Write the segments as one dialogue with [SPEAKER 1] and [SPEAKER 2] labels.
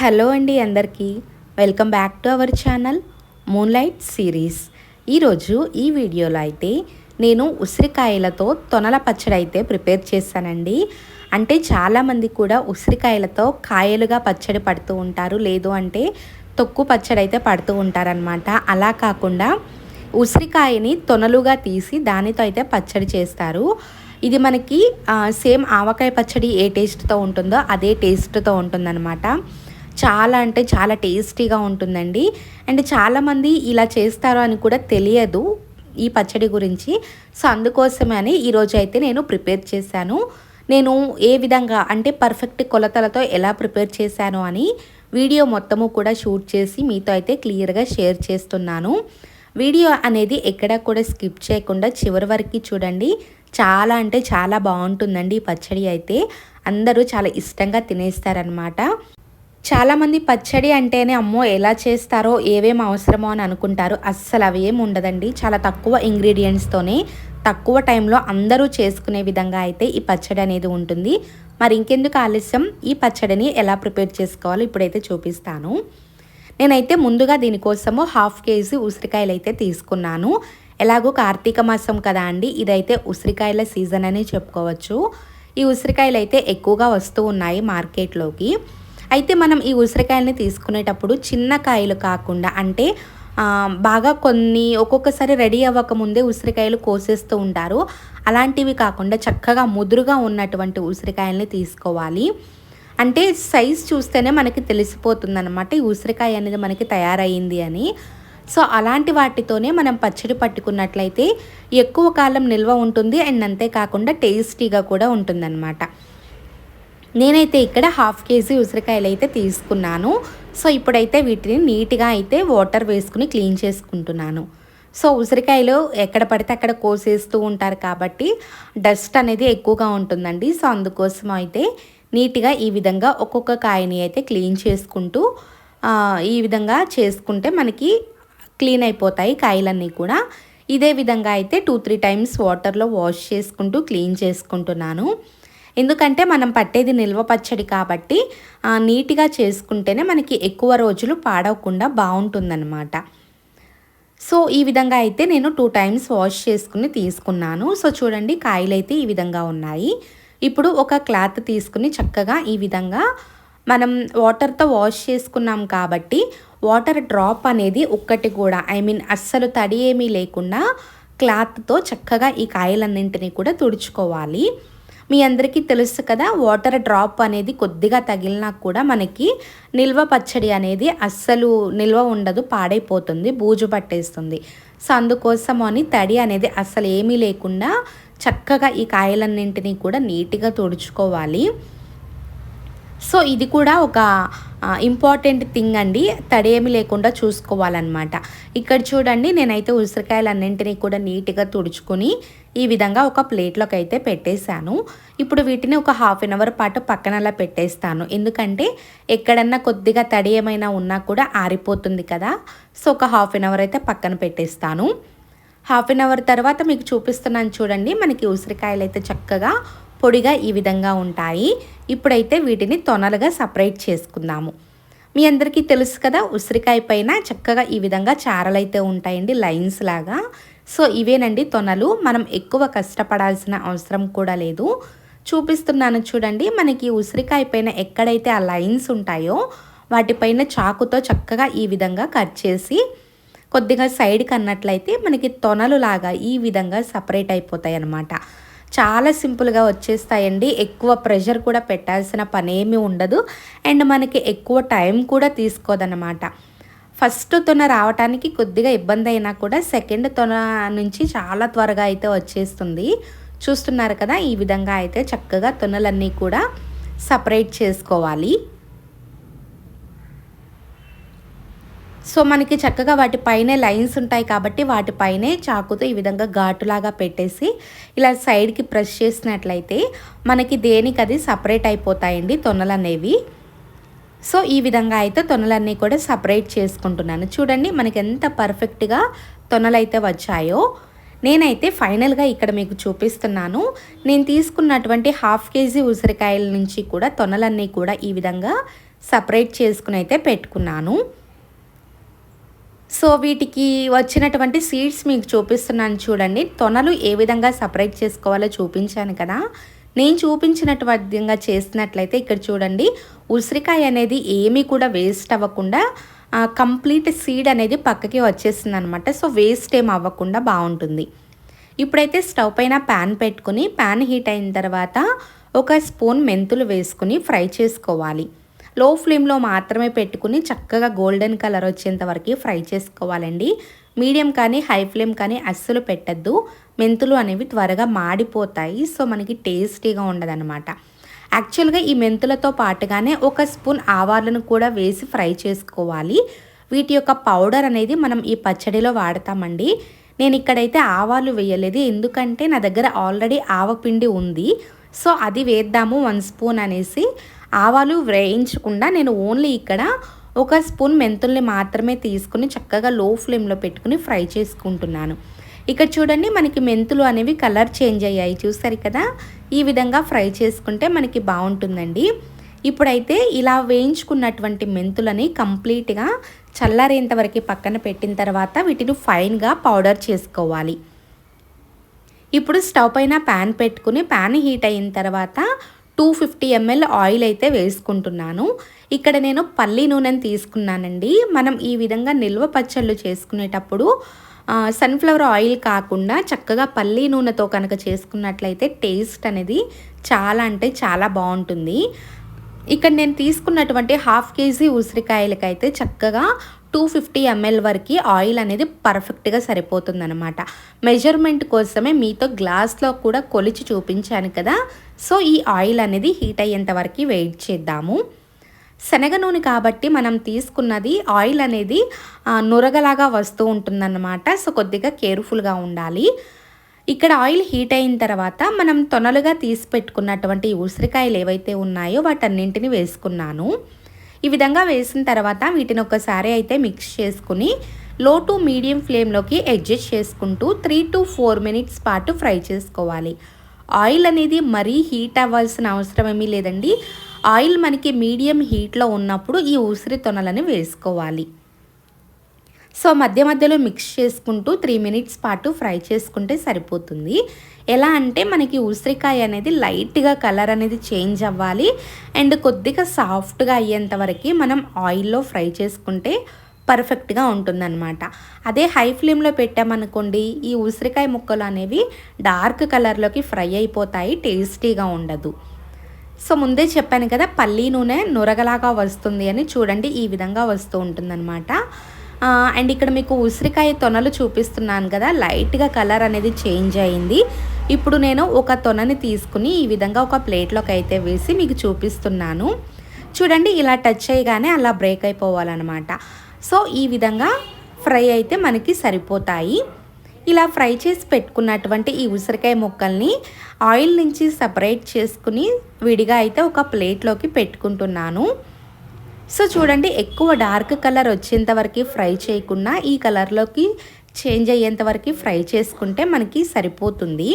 [SPEAKER 1] Hello అండి అందరికీ. Welcome back to our channel moonlight series. ఈరోజు ఈ వీడియోలో అయితే నేను ఉసిరికాయలతో తొనల పచ్చడి అయితే ప్రిపేర్ చేశానండి. అంటే చాలామంది కూడా ఉసిరికాయలతో కాయలుగా పచ్చడి పడుతూ ఉంటారు. లేదు అంటే తొక్కు పచ్చడి అయితే పడుతూ ఉంటారనమాట అలా కాకుండా ఉసిరికాయని తొనలుగా తీసి దానితో అయితే పచ్చడి చేస్తారు. ఇది మనకి సేమ్ ఆవకాయ పచ్చడి ఏ టేస్ట్తో ఉంటుందో అదే టేస్ట్తో ఉంటుందన్నమాట. చాలా అంటే చాలా టేస్టీగా ఉంటుందండి. అండ్ చాలామంది ఇలా చేస్తారు అని కూడా తెలియదు ఈ పచ్చడి గురించి. సో అందుకోసమే అని ఈరోజు అయితే నేను ప్రిపేర్ చేశాను. నేను ఏ విధంగా అంటే పర్ఫెక్ట్ కొలతలతో ఎలా ప్రిపేర్ చేశాను అని వీడియో మొత్తము కూడా షూట్ చేసి మీతో అయితే క్లియర్గా షేర్ చేస్తున్నాను. వీడియో అనేది ఎక్కడ కూడా స్కిప్ చేయకుండా చివరి వరకు చూడండి. చాలా అంటే చాలా బాగుంటుందండి ఈ పచ్చడి అయితే. అందరూ చాలా ఇష్టంగా తినేస్తారనమాట చాలామంది పచ్చడి అంటేనే అమ్మో ఎలా చేస్తారో ఏవేం అవసరమో అని అనుకుంటారు. అస్సలు అవి ఏమి ఉండదండి. చాలా తక్కువ ఇంగ్రీడియంట్స్తోనే తక్కువ టైంలో అందరూ చేసుకునే విధంగా అయితే ఈ పచ్చడి అనేది ఉంటుంది. మరి ఇంకెందుకు ఆలస్యం? ఈ పచ్చడిని ఎలా ప్రిపేర్ చేసుకోవాలో ఇప్పుడైతే చూపిస్తాను. నేనైతే ముందుగా దీనికోసము హాఫ్ కేజీ ఉసిరికాయలు అయితే తీసుకున్నాను. ఎలాగో కార్తీక మాసం కదా అండి ఇదైతే ఉసిరికాయల సీజన్ అని చెప్పుకోవచ్చు. ఈ ఉసిరికాయలు అయితే ఎక్కువగా వస్తూ ఉన్నాయి మార్కెట్లోకి. అయితే మనం ఈ ఉసిరికాయలని తీసుకునేటప్పుడు చిన్న కాయలు కాకుండా అంటే బాగా కొన్ని ఒక్కొక్కసారి రెడీ అవ్వకముందే ఉసిరికాయలు కోసేస్తూ ఉంటారు. అలాంటివి కాకుండా చక్కగా ముదురుగా ఉన్నటువంటి ఉసిరికాయల్ని తీసుకోవాలి. అంటే సైజ్ చూస్తేనే మనకి తెలిసిపోతుంది అనమాట ఈ ఉసిరికాయ అనేది మనకి తయారయ్యింది అని. సో అలాంటి వాటితోనే మనం పచ్చడి పట్టుకున్నట్లయితే ఎక్కువ కాలం నిల్వ ఉంటుంది. అండ్ అంతేకాకుండా టేస్టీగా కూడా ఉంటుందన్నమాట. నేనైతే ఇక్కడ హాఫ్ కేజీ ఉసిరికాయలు అయితే తీసుకున్నాను. సో ఇప్పుడైతే వీటిని నీట్గా అయితే వాటర్ వేసుకుని క్లీన్ చేసుకుంటున్నాను. సో ఉసిరికాయలు ఎక్కడ పడితే అక్కడ కోసేస్తూ ఉంటారు కాబట్టి డస్ట్ అనేది ఎక్కువగా ఉంటుందండి. సో అందుకోసం అయితే నీట్గా ఈ విధంగా ఒక్కొక్క కాయని అయితే క్లీన్ చేసుకుంటూ ఈ విధంగా చేసుకుంటే మనకి క్లీన్ అయిపోతాయి కాయలన్నీ కూడా. ఇదే విధంగా అయితే టూ త్రీ టైమ్స్ వాటర్లో వాష్ చేసుకుంటూ క్లీన్ చేసుకుంటున్నాను. ఎందుకంటే మనం పట్టేది నిల్వ పచ్చడి కాబట్టి నీట్గా చేసుకుంటేనే మనకి ఎక్కువ రోజులు పాడవకుండా బాగుంటుందన్నమాట. సో ఈ విధంగా అయితే నేను టూ టైమ్స్ వాష్ చేసుకుని తీసుకున్నాను. సో చూడండి కాయలు అయితే ఈ విధంగా ఉన్నాయి. ఇప్పుడు ఒక క్లాత్ తీసుకుని చక్కగా ఈ విధంగా మనం వాటర్తో వాష్ చేసుకున్నాం కాబట్టి వాటర్ డ్రాప్ అనేది ఒక్కటి కూడా ఐ మీన్ అస్సలు తడి ఏమీ లేకుండా క్లాత్తో చక్కగా ఈ కాయలన్నింటినీ కూడా తుడుచుకోవాలి. మీ అందరికీ తెలుసు కదా వాటర్ డ్రాప్ అనేది కొద్దిగా తగిలినా కూడా మనకి నిల్వ పచ్చడి అనేది అస్సలు నిల్వ ఉండదు పాడైపోతుంది బూజు పట్టేస్తుంది. సో అందుకోసం అని తడి అనేది అస్సలు ఏమీ లేకుండా చక్కగా ఈ కాయలన్నింటినీ కూడా నీట్గా తుడుచుకోవాలి. సో ఇది కూడా ఒక ఇంపార్టెంట్ థింగ్ అండి. తడేమి లేకుండా చూసుకోవాలన్నమాట. ఇక్కడ చూడండి నేనైతే ఉసిరికాయలు అన్నింటినీ కూడా నీట్గా తుడుచుకుని ఈ విధంగా ఒక ప్లేట్లోకి అయితే పెట్టేశాను. ఇప్పుడు వీటిని ఒక హాఫ్ అన్ అవర్ పాటు పక్కనలా పెట్టేస్తాను. ఎందుకంటే ఎక్కడన్నా కొద్దిగా తడి ఏమైనా ఉన్నా కూడా ఆరిపోతుంది కదా. సో ఒక హాఫ్ అన్ అవర్ అయితే పక్కన పెట్టేస్తాను. హాఫ్ అన్ అవర్ తర్వాత మీకు చూపిస్తున్నాను చూడండి. మనకి ఉసిరికాయలు అయితే చక్కగా పొడిగా ఈ విధంగా ఉంటాయి. ఇప్పుడైతే వీటిని తొనలుగా సపరేట్ చేసుకుందాము. మీ అందరికీ తెలుసు కదా ఉసిరికాయ పైన చక్కగా ఈ విధంగా చారలైతే ఉంటాయండి లైన్స్ లాగా. సో ఇవేనండి తొనలు. మనం ఎక్కువ కష్టపడాల్సిన అవసరం కూడా లేదు. చూపిస్తున్నాను చూడండి మనకి ఉసిరికాయ పైన ఎక్కడైతే ఆ లైన్స్ ఉంటాయో వాటిపైన చాకుతో చక్కగా ఈ విధంగా కట్ చేసి కొద్దిగా సైడ్కి అన్నట్లయితే మనకి తొనలు లాగా ఈ విధంగా సపరేట్ అయిపోతాయి అన్నమాట చాలా సింపుల్గా వచ్చేస్తాయండి. ఎక్కువ ప్రెషర్ కూడా పెట్టాల్సిన పనేమి ఉండదు. అండ్ మనకి ఎక్కువ టైం కూడా తీసుకోదన్నమాట. ఫస్ట్ తొన రావటానికి కొద్దిగా ఇబ్బంది అయినా కూడా సెకండ్ తొన నుంచి చాలా త్వరగా అయితే వచ్చేస్తుంది. చూస్తున్నారు కదా ఈ విధంగా అయితే చక్కగా తొనలన్నీ కూడా సపరేట్ చేసుకోవాలి. సో మనకి చక్కగా వాటి పైనే లైన్స్ ఉంటాయి కాబట్టి వాటిపైనే చాకుతో ఈ విధంగా ఘాటులాగా పెట్టేసి ఇలా సైడ్కి ప్రెస్ చేసినట్లయితే మనకి దేనికి అది సపరేట్ అయిపోతాయండి తొనలు అనేవి సో ఈ విధంగా అయితే తొనలన్నీ కూడా సపరేట్ చేసుకుంటున్నాను. చూడండి మనకి ఎంత పర్ఫెక్ట్గా తొనలైతే వచ్చాయో. నేనైతే ఫైనల్గా ఇక్కడ మీకు చూపిస్తున్నాను. నేను తీసుకున్నటువంటి హాఫ్ కేజీ ఉసిరికాయల నుంచి కూడా తొనలన్నీ కూడా ఈ విధంగా సపరేట్ చేసుకుని అయితే పెట్టుకున్నాను. సో వీటికి వచ్చినటువంటి సీడ్స్ మీకు చూపిస్తున్నాను చూడండి. తొనలు ఏ విధంగా సపరేట్ చేసుకోవాలో చూపించాను కదా. నేను చూపించినటువంటి విధంగా చేసినట్లయితే ఇక్కడ చూడండి. ఉసిరికాయ అనేది ఏమీ కూడా వేస్ట్ అవ్వకుండా కంప్లీట్ సీడ్ అనేది పక్కకి వచ్చేసింది అనమాట సో వేస్ట్ ఏం అవ్వకుండా బాగుంటుంది. ఇప్పుడైతే స్టవ్ పైన ప్యాన్ పెట్టుకుని ప్యాన్ హీట్ అయిన తర్వాత ఒక స్పూన్ మెంతులు వేసుకుని ఫ్రై చేసుకోవాలి. లో ఫ్లేమ్లో మాత్రమే పెట్టుకుని చక్కగా గోల్డెన్ కలర్ వచ్చేంత వరకు ఫ్రై చేసుకోవాలండి. మీడియం కానీ హై ఫ్లేమ్ కానీ అస్సలు పెట్టద్దు. మెంతులు అనేవి త్వరగా మాడిపోతాయి. సో మనకి టేస్టీగా ఉండదన్నమాట. యాక్చువల్గా ఈ మెంతులతో పాటుగానే ఒక స్పూన్ ఆవాలను కూడా వేసి ఫ్రై చేసుకోవాలి. వీటి యొక్క పౌడర్ అనేది మనం ఈ పచ్చడిలో వాడతామండి. నేను ఇక్కడైతే ఆవాలు వేయలేదు. ఎందుకంటే నా దగ్గర ఆల్రెడీ ఆవపిండి ఉంది. సో అది వేద్దాము వన్ స్పూన్ అనేసి. ఆవాలు వేయించకుండా నేను ఓన్లీ ఇక్కడ ఒక స్పూన్ మెంతుల్ని మాత్రమే తీసుకుని చక్కగా లో ఫ్లేమ్లో పెట్టుకుని ఫ్రై చేసుకుంటున్నాను. ఇక్కడ చూడండి మనకి మెంతులు అనేవి కలర్ చేంజ్ అయ్యాయి. చూసారు కదా? ఈ విధంగా ఫ్రై చేసుకుంటే మనకి బాగుంటుందండి. ఇప్పుడైతే ఇలా వేయించుకున్నటువంటి మెంతులని కంప్లీట్గా చల్లారేంత వరకు పక్కన పెట్టిన తర్వాత వీటిని ఫైన్గా పౌడర్ చేసుకోవాలి. ఇప్పుడు స్టవ్ పైన ప్యాన్ పెట్టుకుని ప్యాన్ హీట్ అయిన తర్వాత టూ ఫిఫ్టీ ఎంఎల్ ఆయిల్ అయితే వేసుకుంటున్నాను. ఇక్కడ నేను పల్లి నూనెని తీసుకున్నానండి. మనం ఈ విధంగా నిల్వ పచ్చళ్ళు చేసుకునేటప్పుడు సన్ఫ్లవర్ ఆయిల్ కాకుండా చక్కగా పల్లి నూనెతో కనుక చేసుకున్నట్లయితే టేస్ట్ అనేది చాలా అంటే చాలా బాగుంటుంది. ఇక్కడ నేను తీసుకున్నటువంటి హాఫ్ కేజీ ఉసిరికాయలకైతే చక్కగా టూ ఫిఫ్టీ ఎంఎల్ వరకు ఆయిల్ అనేది పర్ఫెక్ట్గా సరిపోతుందనమాట మెజర్మెంట్ కోసమే మీతో గ్లాస్లో కూడా కొలిచి చూపించాను కదా. సో ఈ ఆయిల్ అనేది హీట్ అయ్యేంత వరకు వెయిట్ చేద్దాము. శనగ నూనె కాబట్టి మనం తీసుకున్నది ఆయిల్ అనేది నురగలాగా వస్తూ ఉంటుందన్నమాట. సో కొద్దిగా కేర్ఫుల్గా ఉండాలి. ఇక్కడ ఆయిల్ హీట్ అయిన తర్వాత మనం తొనలుగా తీసి పెట్టుకున్నటువంటి ఉసిరికాయలు ఏవైతే ఉన్నాయో వాటన్నింటిని వేసుకున్నాను. ఈ విధంగా వేసిన తర్వాత వీటిని ఒకసారి అయితే మిక్స్ చేసుకుని లో టు మీడియం ఫ్లేమ్లోకి అడ్జస్ట్ చేసుకుంటూ త్రీ టు ఫోర్ మినిట్స్ పాటు ఫ్రై చేసుకోవాలి. ఆయిల్ అనేది మరీ హీట్ అవ్వాల్సిన అవసరం ఏమీ లేదండి. ఆయిల్ మనకి మీడియం హీట్లో ఉన్నప్పుడు ఈ ఉసిరి తొనలని వేసుకోవాలి. సో మధ్య మధ్యలో మిక్స్ చేసుకుంటూ త్రీ మినిట్స్ పాటు ఫ్రై చేసుకుంటే సరిపోతుంది. ఎలా అంటే మనకి ఉసిరికాయ అనేది లైట్గా కలర్ అనేది చేంజ్ అవ్వాలి. అండ్ కొద్దిగా సాఫ్ట్గా అయ్యేంత వరకు మనం ఆయిల్లో ఫ్రై చేసుకుంటే పర్ఫెక్ట్గా ఉంటుందన్నమాట. అదే హై ఫ్లేమ్లో పెట్టామనుకోండి ఈ ఉసిరికాయ ముక్కలు అనేవి డార్క్ కలర్లోకి ఫ్రై అయిపోతాయి టేస్టీగా ఉండదు. సో ముందే చెప్పాను కదా పల్లీ నూనె నురగలాగా వస్తుంది అని చూడండి ఈ విధంగా వస్తూ ఉంటుందన్నమాట. అండ్ ఇక్కడ మీకు ఉసిరికాయ తొనలు చూపిస్తున్నాను కదా లైట్గా కలర్ అనేది చేంజ్ అయింది. ఇప్పుడు నేను ఒక తొనని తీసుకుని ఈ విధంగా ఒక ప్లేట్లోకి అయితే వేసి మీకు చూపిస్తున్నాను. చూడండి ఇలా టచ్ చేయగానే అలా బ్రేక్ అయిపోవాలన్నమాట. సో ఈ విధంగా ఫ్రై అయితే మనకి సరిపోతాయి. ఇలా ఫ్రై చేసి పెట్టుకున్నటువంటి ఈ ఉసిరికాయ ముక్కల్ని ఆయిల్ నుంచి సపరేట్ చేసుకుని విడిగా అయితే ఒక ప్లేట్లోకి పెట్టుకుంటున్నాను. సో చూడండి ఎక్కువ డార్క్ కలర్ వచ్చేంత వరకు ఫ్రై చేయకుండా ఈ కలర్లోకి చేంజ్ అయ్యేంత వరకు ఫ్రై చేసుకుంటే మనకి సరిపోతుంది.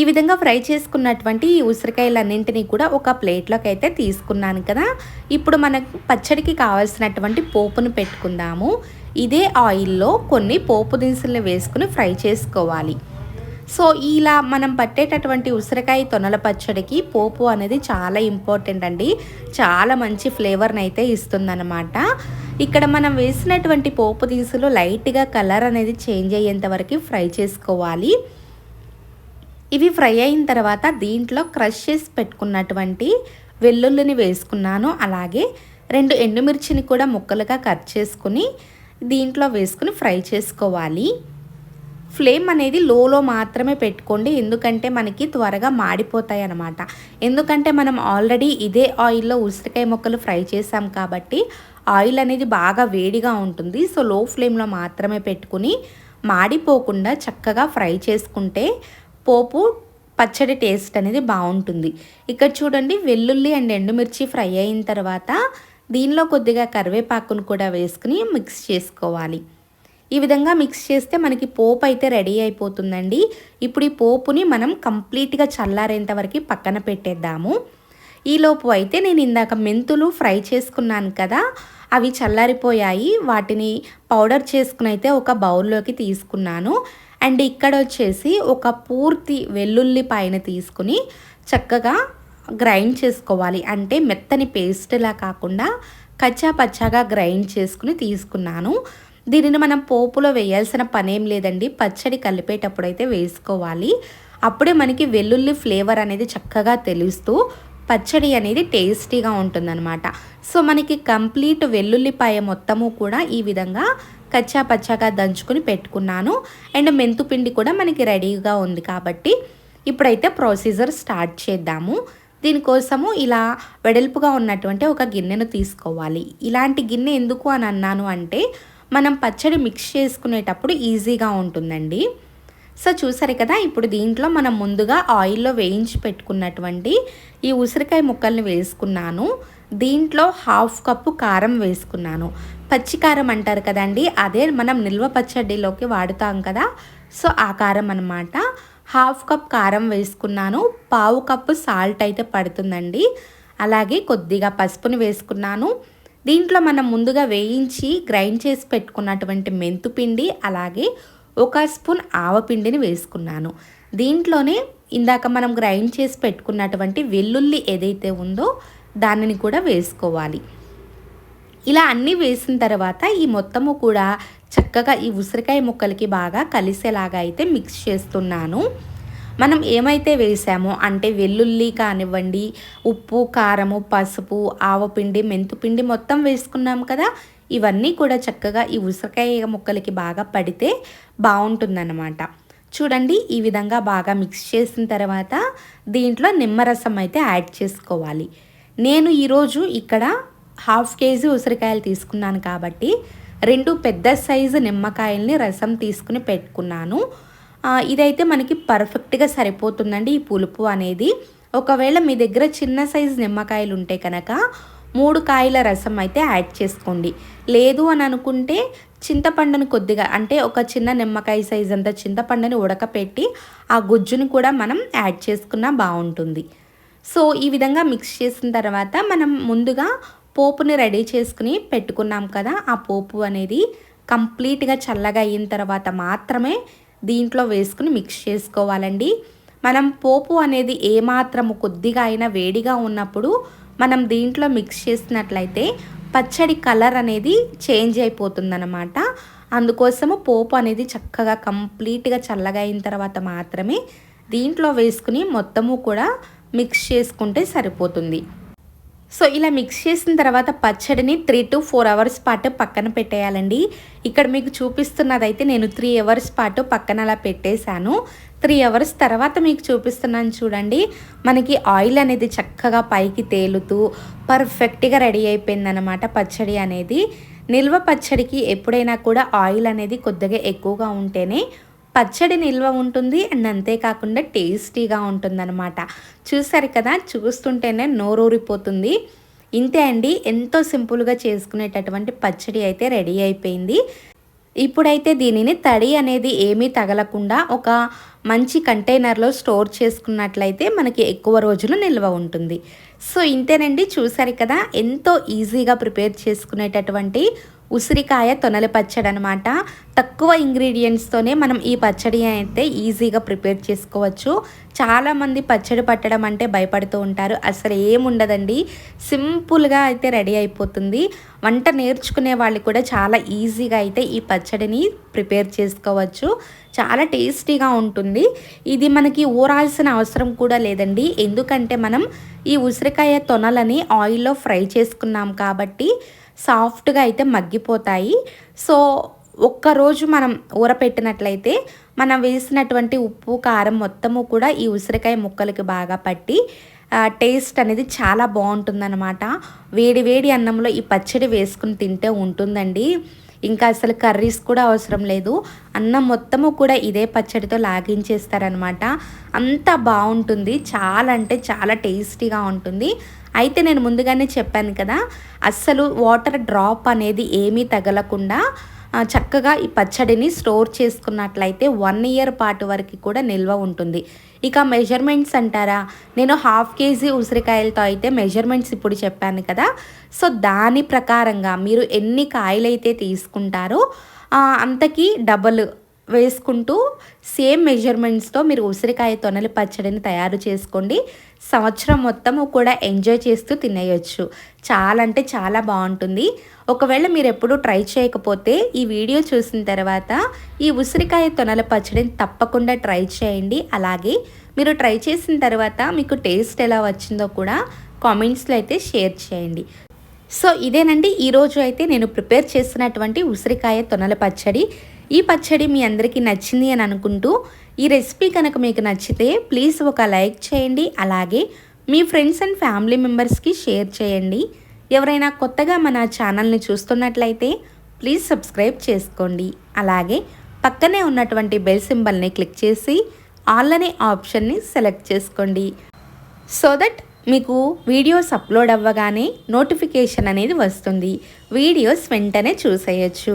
[SPEAKER 1] ఈ విధంగా ఫ్రై చేసుకున్నటువంటి ఈ ఉసిరికాయలన్నింటినీ కూడా ఒక ప్లేట్లోకి అయితే తీసుకున్నాను కదా. ఇప్పుడు మనకు పచ్చడికి కావాల్సినటువంటి పోపును పెట్టుకుందాము. ఇదే ఆయిల్లో కొన్ని పోపు దినుసులను వేసుకుని ఫ్రై చేసుకోవాలి. సో ఇలా మనం పట్టేటటువంటి ఉసిరికాయ తొనల పచ్చడికి పోపు అనేది చాలా ఇంపార్టెంట్ అండి. చాలా మంచి ఫ్లేవర్ని అయితే ఇస్తుందన్నమాట. ఇక్కడ మనం వేసినటువంటి పోపు దినుసులు లైట్గా కలర్ అనేది చేంజ్ అయ్యేంత వరకు ఫ్రై చేసుకోవాలి. ఇవి ఫ్రై అయిన తర్వాత దీంట్లో క్రష్ చేసి పెట్టుకున్నటువంటి వెల్లుల్లిని వేసుకున్నాను. అలాగే రెండు ఎండుమిర్చిని కూడా ముక్కలుగా కట్ చేసుకుని దీంట్లో వేసుకుని ఫ్రై చేసుకోవాలి. ఫ్లేమ్ అనేది లోలో మాత్రమే పెట్టుకోండి. ఎందుకంటే మనకి త్వరగా మాడిపోతాయి అన్నమాట. ఎందుకంటే మనం ఆల్రెడీ ఇదే ఆయిల్లో ఉసిరికాయ ముక్కలు ఫ్రై చేసాం కాబట్టి ఆయిల్ అనేది బాగా వేడిగా ఉంటుంది. సో లో ఫ్లేమ్లో మాత్రమే పెట్టుకుని మాడిపోకుండా చక్కగా ఫ్రై చేసుకుంటే పోపు పచ్చడి టేస్ట్ అనేది బాగుంటుంది. ఇక్కడ చూడండి వెల్లుల్లి అండ్ ఎండుమిర్చి ఫ్రై అయిన తర్వాత దీనిలో కొద్దిగా కరివేపాకును కూడా వేసుకుని మిక్స్ చేసుకోవాలి. ఈ విధంగా మిక్స్ చేస్తే మనకి పోపు అయితే రెడీ అయిపోతుందండి. ఇప్పుడు ఈ పోపుని మనం కంప్లీట్గా చల్లారేంత వరకు పక్కన పెట్టేద్దాము. ఈలోపు అయితే నేను ఇందాక మెంతులు ఫ్రై చేసుకున్నాను కదా అవి చల్లారిపోయాయి. వాటిని పౌడర్ చేసుకుని అయితే ఒక బౌల్లోకి తీసుకున్నాను. అండ్ ఇక్కడ వచ్చేసి ఒక పూర్తి వెల్లుల్లి పైన తీసుకుని చక్కగా గ్రైండ్ చేసుకోవాలి. అంటే మెత్తని పేస్ట్లా కాకుండా కచ్చా పచ్చాగా గ్రైండ్ చేసుకుని తీసుకున్నాను. దీనిని మనం పోపులో వేయాల్సిన పనేం లేదండి. పచ్చడి కలిపేటప్పుడు అయితే వేసుకోవాలి. అప్పుడే మనకి వెల్లుల్లి ఫ్లేవర్ అనేది చక్కగా తెలుస్తూ పచ్చడి అనేది టేస్టీగా ఉంటుందన్నమాట. సో మనకి కంప్లీట్ వెల్లుల్లిపాయ మొత్తము కూడా ఈ విధంగా కచ్చా పచ్చాగా దంచుకుని పెట్టుకున్నాను. అండ్ మెంతుపిండి కూడా మనకి రెడీగా ఉంది కాబట్టి ఇప్పుడైతే ప్రొసీజర్ స్టార్ట్ చేద్దాము. దీనికోసము ఇలా వెడల్పుగా ఉన్నటువంటి ఒక గిన్నెను తీసుకోవాలి. ఇలాంటి గిన్నె ఎందుకు అని అన్నాను అంటే మనం పచ్చడి మిక్స్ చేసుకునేటప్పుడు ఈజీగా ఉంటుందండి. సో చూసారు కదా ఇప్పుడు దీంట్లో మనం ముందుగా ఆయిల్లో వేయించి పెట్టుకున్నటువంటి ఈ ఉసిరికాయ ముక్కల్ని వేసుకున్నాను. దీంట్లో హాఫ్ కప్పు కారం వేసుకున్నాను. పచ్చి కారం అంటారు కదండి అదే మనం నిల్వ పచ్చడిలోకి వాడుతాం కదా. సో ఆ కారం అనమాట హాఫ్ కప్ కారం వేసుకున్నాను. పావు కప్పు సాల్ట్ అయితే పడుతుందండి. అలాగే కొద్దిగా పసుపుని వేసుకున్నాను. దీంట్లో మనం ముందుగా వేయించి గ్రైండ్ చేసి పెట్టుకున్నటువంటి మెంతుపిండి అలాగే ఒక స్పూన్ ఆవపిండిని వేసుకున్నాను. దీంట్లోనే ఇందాక మనం గ్రైండ్ చేసి పెట్టుకున్నటువంటి వెల్లుల్లి ఏదైతే ఉందో దానిని కూడా వేసుకోవాలి. ఇలా అన్నీ వేసిన తర్వాత ఈ మొత్తము కూడా చక్కగా ఈ ఉసిరికాయ ముక్కలకి బాగా కలిసేలాగా అయితే మిక్స్ చేస్తున్నాను. మనం ఏమైతే వేసామో అంటే వెల్లుల్లి కానివ్వండి ఉప్పు కారము పసుపు ఆవపిండి మెంతుపిండి మొత్తం వేసుకున్నాం కదా ఇవన్నీ కూడా చక్కగా ఈ ఉసిరికాయ ముక్కలకి బాగా పడితే బాగుంటుందన్నమాట. చూడండి ఈ విధంగా బాగా మిక్స్ చేసిన తర్వాత దీంట్లో నిమ్మరసం అయితే యాడ్ చేసుకోవాలి. నేను ఈరోజు ఇక్కడ హాఫ్ కేజీ ఉసిరికాయలు తీసుకున్నాను కాబట్టి రెండు పెద్ద సైజు నిమ్మకాయల్ని రసం తీసుకుని పెట్టుకున్నాను. ఇదైతే మనకి పర్ఫెక్ట్గా సరిపోతుందండి ఈ పులుపు అనేది. ఒకవేళ మీ దగ్గర చిన్న సైజు నిమ్మకాయలు ఉంటే కనుక మూడు కాయల రసం అయితే యాడ్ చేసుకోండి. లేదు అని అనుకుంటే చింతపండుని కొద్దిగా అంటే ఒక చిన్న నిమ్మకాయ సైజ్ అంత చింతపండుని ఉడకపెట్టి ఆ గుజ్జుని కూడా మనం యాడ్ చేసుకున్నా బాగుంటుంది. సో ఈ విధంగా మిక్స్ చేసిన తర్వాత మనం ముందుగా పోపుని రెడీ చేసుకుని పెట్టుకున్నాం కదా ఆ పోపు అనేది కంప్లీట్గా చల్లగా అయిన తర్వాత మాత్రమే దీంట్లో వేసుకుని మిక్స్ చేసుకోవాలండి. మనం పోపు అనేది ఏమాత్రము కొద్దిగా అయినా వేడిగా ఉన్నప్పుడు మనం దీంట్లో మిక్స్ చేసినట్లయితే పచ్చడి కలర్ అనేది చేంజ్ అయిపోతుందన్నమాట. అందుకోసము పోపు అనేది చక్కగా కంప్లీట్గా చల్లగా అయిన తర్వాత మాత్రమే దీంట్లో వేసుకుని మొత్తము కూడా మిక్స్ చేసుకుంటే సరిపోతుంది. సో ఇలా మిక్స్ చేసిన తర్వాత పచ్చడిని త్రీ టు ఫోర్ అవర్స్ పాటు పక్కన పెట్టేయాలండి. ఇక్కడ మీకు చూపిస్తున్నదైతే నేను త్రీ అవర్స్ పాటు పక్కన అలా పెట్టేశాను. త్రీ అవర్స్ తర్వాత మీకు చూపిస్తున్నాను చూడండి. మనకి ఆయిల్ అనేది చక్కగా పైకి తేలుతూ పర్ఫెక్ట్గా రెడీ అయిపోయిందనమాట పచ్చడి అనేది. నిల్వ పచ్చడికి ఎప్పుడైనా కూడా ఆయిల్ అనేది కొద్దిగా ఎక్కువగా ఉంటేనే పచ్చడి నిల్వ ఉంటుంది అండ్ అంతేకాకుండా టేస్టీగా ఉంటుందన్నమాట. చూసారు కదా? చూస్తుంటేనే నోరూరిపోతుంది. ఇంతే అండి. ఎంతో సింపుల్గా చేసుకునేటటువంటి పచ్చడి అయితే రెడీ అయిపోయింది. ఇప్పుడైతే దీనిని తడి అనేది ఏమీ తగలకుండా ఒక మంచి కంటైనర్లో స్టోర్ చేసుకున్నట్లయితే మనకి ఎక్కువ రోజులు నిల్వ ఉంటుంది. సో ఇంతేనండి. చూసారు కదా? ఎంతో ఈజీగా ప్రిపేర్ చేసుకునేటటువంటి ఉసిరికాయ తొనల పచ్చడి అనమాట తక్కువ ఇంగ్రీడియంట్స్తోనే మనం ఈ పచ్చడి అయితే ఈజీగా ప్రిపేర్ చేసుకోవచ్చు. చాలామంది పచ్చడి పట్టడం అంటే భయపడుతూ ఉంటారు. అసలు ఏముండదండి సింపుల్గా అయితే రెడీ అయిపోతుంది. వంట నేర్చుకునే వాళ్ళు కూడా చాలా ఈజీగా అయితే ఈ పచ్చడిని ప్రిపేర్ చేసుకోవచ్చు. చాలా టేస్టీగా ఉంటుంది. ఇది మనకి ఊరాల్సిన అవసరం కూడా లేదండి. ఎందుకంటే మనం ఈ ఉసిరికాయ తొనలని ఆయిల్లో ఫ్రై చేసుకున్నాం కాబట్టి సాఫ్ట్గా అయితే మగ్గిపోతాయి. సో ఒక్కరోజు మనం ఊరపెట్టినట్లయితే మనం వేసినటువంటి ఉప్పు కారం మొత్తము కూడా ఈ ఉసిరికాయ ముక్కలకి బాగా పట్టి టేస్ట్ అనేది చాలా బాగుంటుందన్నమాట. వేడి వేడి అన్నంలో ఈ పచ్చడి వేసుకుని తింటే ఉంటుందండి. ఇంకా అసలు కర్రీస్ కూడా అవసరం లేదు. అన్నం మొత్తము కూడా ఇదే పచ్చడితో లాగించేస్తారనమాట అంత బాగుంటుంది. చాలా అంటే చాలా టేస్టీగా ఉంటుంది. అయితే నేను ముందుగానే చెప్పాను కదా అస్సలు వాటర్ డ్రాప్ అనేది ఏమీ తగలకుండా చక్కగా ఈ పచ్చడిని స్టోర్ చేసుకున్నట్లయితే వన్ ఇయర్ పాటు వరకు కూడా నిల్వ ఉంటుంది. ఇక మెజర్మెంట్స్ అంటారా? నేను హాఫ్ కేజీ ఉసిరికాయలతో అయితే మెజర్మెంట్స్ ఇప్పుడు చెప్పాను కదా. సో దాని ప్రకారంగా మీరు ఎన్ని కాయలు అయితే తీసుకుంటారో అంతకి డబల్ వేసుకుంటూ సేమ్ మెజర్మెంట్స్తో మీరు ఉసిరికాయ తొనలి పచ్చడిని తయారు చేసుకోండి. సంవత్సరం మొత్తము కూడా ఎంజాయ్ చేస్తూ తినేయొచ్చు. చాలా అంటే చాలా బాగుంటుంది. ఒకవేళ మీరు ఎప్పుడు ట్రై చేయకపోతే ఈ వీడియో చూసిన తర్వాత ఈ ఉసిరికాయ తొనల పచ్చడిని తప్పకుండా ట్రై చేయండి. అలాగే మీరు ట్రై చేసిన తర్వాత మీకు టేస్ట్ ఎలా వచ్చిందో కూడా కామెంట్స్లో అయితే షేర్ చేయండి. సో ఇదేనండి. ఈరోజు అయితే నేను ప్రిపేర్ చేసినటువంటి ఉసిరికాయ తొనల పచ్చడి. ఈ పచ్చడి మీ అందరికీ నచ్చింది అని అనుకుంటూ ఈ రెసిపీ కనుక మీకు నచ్చితే ప్లీజ్ ఒక లైక్ చేయండి అలాగే మీ ఫ్రెండ్స్ అండ్ ఫ్యామిలీ మెంబర్స్కి షేర్ చేయండి. ఎవరైనా కొత్తగా మన ఛానల్ని చూస్తున్నట్లయితే ప్లీజ్ సబ్స్క్రైబ్ చేసుకోండి. అలాగే పక్కనే ఉన్నటువంటి బెల్ సింబల్ని క్లిక్ చేసి ఆల్ అనే ఆప్షన్ని సెలెక్ట్ చేసుకోండి. సో దట్ మీకు వీడియోస్ అప్లోడ్ అవ్వగానే నోటిఫికేషన్ అనేది వస్తుంది. వీడియోస్ వెంటనే చూసేయచ్చు.